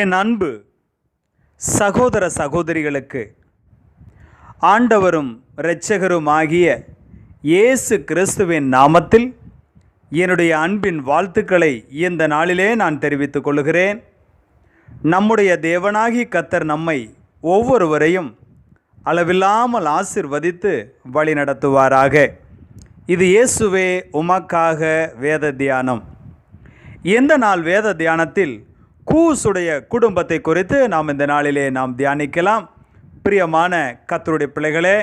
என் அன்பு சகோதர சகோதரிகளுக்கு ஆண்டவரும் இரட்சகருமாகிய இயேசு கிறிஸ்துவின் நாமத்தில் என்னுடைய அன்பின் வாழ்த்துக்களை இந்த நாளிலே நான் தெரிவித்துக் கொள்கிறேன். நம்முடைய தேவனாகி கத்தர் நம்மை ஒவ்வொருவரையும் அளவில்லாமல் ஆசிர்வதித்து வழிநடத்துவாராக. இது இயேசுவே உமக்காக வேத தியானம் எந்த நாள் வேத தியானத்தில் கூசுடைய குடும்பத்தை குறித்து நாம் இந்த நாளிலே நாம் தியானிக்கலாம். பிரியமான கத்தருடைய பிள்ளைகளே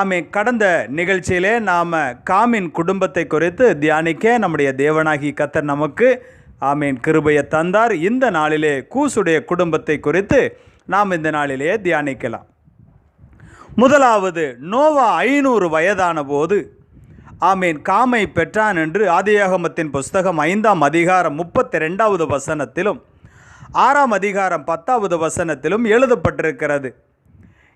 ஆமே கடந்த நிகழ்ச்சியிலே நாம் காமின் குடும்பத்தை குறித்து தியானிக்க நம்முடைய தேவனாகி கத்தர் நமக்கு ஆமீன் கிருபையை தந்தார். இந்த நாளிலே கூசுடைய குடும்பத்தை குறித்து நாம் இந்த நாளிலே தியானிக்கலாம். முதலாவது நோவா ஐநூறு வயதான போது ஆமீன் காமை பெற்றான் என்று ஆதியாகமத்தின் புஸ்தகம் ஐந்தாம் அதிகாரம் முப்பத்தி ரெண்டாவது வசனத்திலும் ஆறாம் அதிகாரம் பத்தாவது வசனத்திலும் எழுதப்பட்டிருக்கிறது.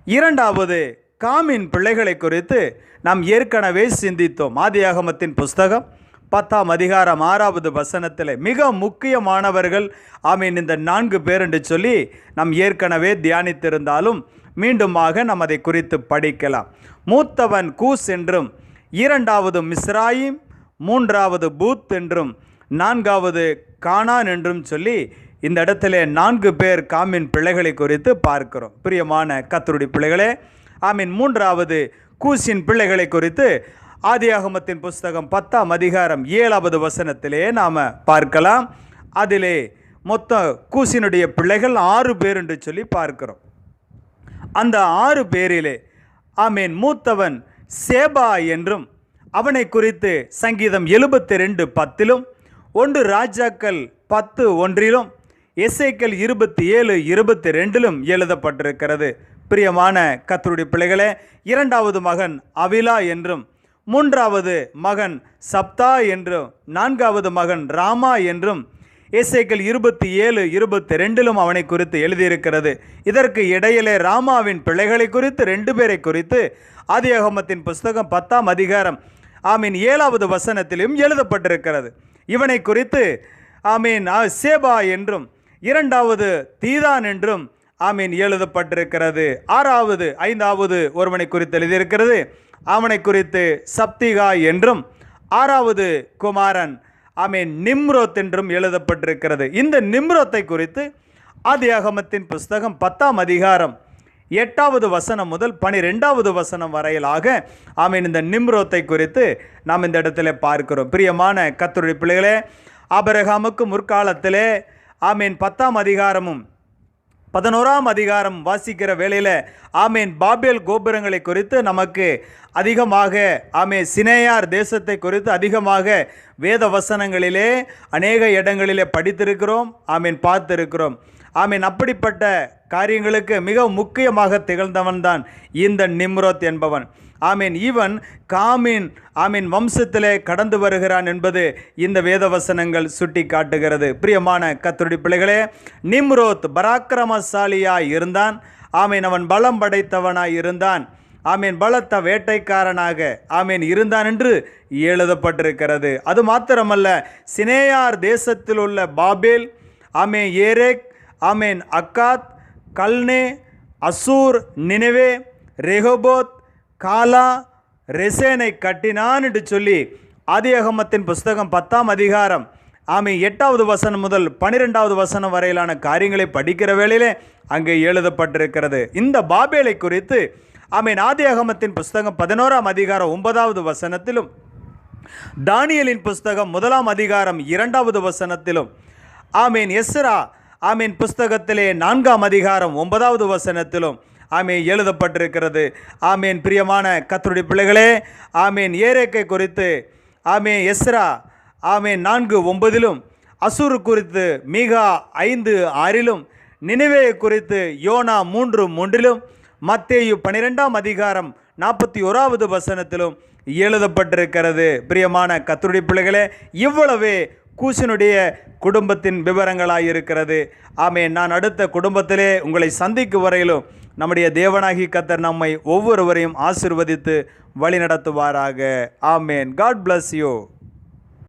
இரண்டாவது காமின் பிள்ளைகளை குறித்து நாம் ஏற்கனவே சிந்தித்தோம். ஆதியாகமத்தின் புஸ்தகம் பத்தாம் அதிகாரம் ஆறாவது வசனத்தில் மிக முக்கியமானவர்கள் ஆமீன் இந்த நான்கு பேர் என்று சொல்லி நாம் ஏற்கனவே தியானித்திருந்தாலும் மீண்டுமாக நாம் அதை குறித்து படிக்கலாம். மூத்தவன் கூஸ் என்றும் இரண்டாவது மிஸ்ராயிம் மூன்றாவது பூத் என்றும் நான்காவது கானான் என்றும் சொல்லி இந்த இடத்துல நான்கு பேர் காமின் பிள்ளைகளை குறித்து பார்க்கிறோம். பிரியமான கத்தருடைய பிள்ளைகளே ஆமீன். மூன்றாவது கூசின் பிள்ளைகளை குறித்து ஆதியாகமத்தின் புஸ்தகம் பத்தாம் அதிகாரம் ஏழாவது வசனத்திலே நாம் பார்க்கலாம். அதிலே மொத்த கூசினுடைய பிள்ளைகள் ஆறு பேர் என்று சொல்லி பார்க்கிறோம். அந்த ஆறு பேரிலே ஆமீன் மூத்தவன் சேபா என்றும் அவனை குறித்து சங்கீதம் எழுபத்தி ரெண்டு பத்திலும் ஒன்று ராஜாக்கள் பத்து ஒன்றிலும் எஸ்ஐக்கள் இருபத்தி ஏழு இருபத்தி ரெண்டிலும் எழுதப்பட்டிருக்கிறது. பிரியமான கத்தருடைய பிள்ளைகளே இரண்டாவது மகன் அவிலா என்றும் மூன்றாவது மகன் சப்தா என்றும் நான்காவது மகன் ராமா என்றும் இசைக்கள் இருபத்தி ஏழு இருபத்தி ரெண்டிலும் அவனை குறித்து எழுதியிருக்கிறது. இதற்கு இடையிலே ராமாவின் பிள்ளைகளை குறித்து ரெண்டு பேரை குறித்து ஆதியாகமத்தின் புஸ்தகம் பத்தாம் அதிகாரம் ஆமீன் ஏழாவது வசனத்திலும் எழுதப்பட்டிருக்கிறது. இவனை குறித்து ஆமீன் சேபா என்றும் இரண்டாவது தீதான் என்றும் ஆமீன் எழுதப்பட்டிருக்கிறது. ஆறாவது ஐந்தாவது ஒருவனை குறித்து எழுதியிருக்கிறது. அவனை குறித்து சப்திகா என்றும் ஆறாவது குமாரன் ஆமீன் நிம்ரோத் என்றும் எழுதப்பட்டிருக்கிறது. இந்த நிம்ரோத்தை குறித்து ஆதியாகமத்தின் புஸ்தகம் பத்தாம் அதிகாரம் எட்டாவது வசனம் முதல் பனிரெண்டாவது வசனம் வரையிலாக ஆமீன் இந்த நிம்ரோத்தை குறித்து நாம் இந்த இடத்துல பார்க்கிறோம். பிரியமான கத்துரை பிள்ளைகளே ஆபரகாமுக்கு முற்காலத்திலே ஆமீன். பத்தாம் அதிகாரமும் பதினோராம் அதிகாரம் வாசிக்கிற வேளையில் ஆமேன். பாபேல் கோபுரங்களை குறித்து நமக்கு அதிகமாக ஆமே சினேயார் தேசத்தை குறித்து அதிகமாக வேத வசனங்களிலே அநேக இடங்களிலே படித்திருக்கிறோம் ஆமீன். பார்த்திருக்கிறோம். ஆமீன். அப்படிப்பட்ட காரியங்களுக்கு மிக முக்கியமாக திகழ்ந்தவன்தான் இந்த நிம்ரோத் என்பவன். ஆமீன். இவன் காமின் ஆமீன் வம்சத்திலே கடந்து வருகிறான் என்பது இந்த வேதவசனங்கள் சுட்டி காட்டுகிறது பிரியமான கத்தருடைய பிள்ளைகளே நிம்ரோத் பராக்கிரமசாலியாய் இருந்தான். ஆமீன். அவன் பலம் படைத்தவனாய் இருந்தான். ஆமீன். பலத்த வேட்டைக்காரனாக ஆமீன் இருந்தான் என்று எழுதப்பட்டிருக்கிறது. அது மாத்திரமல்ல சினேயார் தேசத்தில் உள்ள பாபேல் ஆமே ஏரேக் ஆமேன் Akkad Calneh Asshur Nineveh Rehoboth Calah ரெசேனை கட்டினான் என்று சொல்லி ஆதியகமத்தின் புஸ்தகம் பத்தாம் அதிகாரம் ஆமை எட்டாவது வசனம் முதல் பனிரெண்டாவது வசனம் வரையிலான காரியங்களை படிக்கிற வேளையிலே அங்கே எழுதப்பட்டிருக்கிறது. இந்த பாபேலை குறித்து ஆமீன் ஆதியகமத்தின் புஸ்தகம் பதினோராம் அதிகாரம் ஒன்பதாவது வசனத்திலும் தானியலின் புஸ்தகம் முதலாம் அதிகாரம் இரண்டாவது வசனத்திலும் ஆமீன் எஸ்ரா ஆமீன். புஸ்தகத்திலே நான்காம் அதிகாரம் ஒன்பதாவது வசனத்திலும் ஆமீன் எழுதப்பட்டிருக்கிறது. ஆமீன். பிரியமான கத்தருடைய பிள்ளைகளே ஆமீன். ஏரேக்கை குறித்து ஆமே எஸ்ரா ஆமீன். நான்கு ஒன்பதிலும் அசூர் குறித்து மீகா ஐந்து ஆறிலும் நினைவே குறித்து யோனா மூன்று மூன்றிலும் மத்தேயு பனிரெண்டாம் அதிகாரம் நாற்பத்தி ஓராவது வசனத்திலும் எழுதப்பட்டிருக்கிறது. பிரியமான கத்தருடைய பிள்ளைகளே இவ்வளவே கூசினுடைய குடும்பத்தின் விவரங்களாக இருக்கிறது ஆமே நான் அடுத்த குடும்பத்திலே உங்களை சந்திக்கும் வரையிலும் நம்முடைய தேவனாகி கத்தர் நம்மை ஒவ்வொருவரையும் ஆசிர்வதித்து வழிநடத்துவாராக. ஆமேன். God bless you